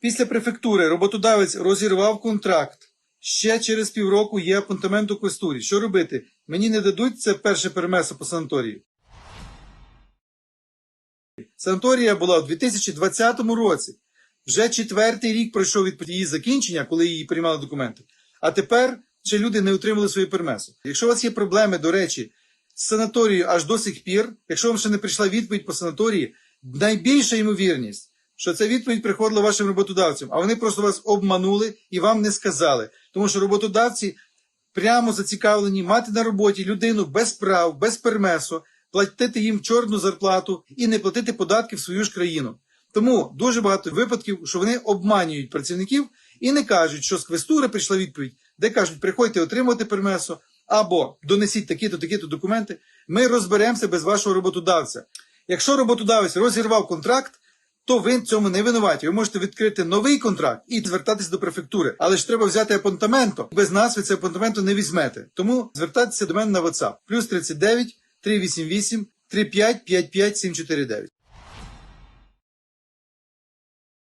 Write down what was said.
Після префектури роботодавець розірвав контракт. Ще через півроку є апонтамент у квестурі. Що робити? Мені не дадуть це перше перемесо по санаторії. Санаторія була у 2020 році. Вже четвертий рік пройшов від її закінчення, коли її приймали документи. А тепер ще люди не отримали свої пермесо. Якщо у вас є проблеми, до речі, з санаторією аж до сих пір, якщо вам ще не прийшла відповідь по санаторії, найбільша ймовірність, що ця відповідь приходила вашим роботодавцям, а вони просто вас обманули і вам не сказали. Тому що роботодавці прямо зацікавлені мати на роботі людину без прав, без пермесу, платити їм чорну зарплату і не платити податки в свою ж країну. Тому дуже багато випадків, що вони обманюють працівників і не кажуть, що з квестури прийшла відповідь, де кажуть, приходьте отримувати пермесо, або донесіть такі-то, такі-то документи. Ми розберемося без вашого роботодавця. Якщо роботодавець розірвав контракт, то ви цьому не винуваті. Ви можете відкрити новий контракт і звертатись до префектури. Але ж треба взяти апонтаменто. Без нас ви це апонтаменто не візьмете. Тому звертайтеся до мене на WhatsApp. Плюс 39 388 35 55 749.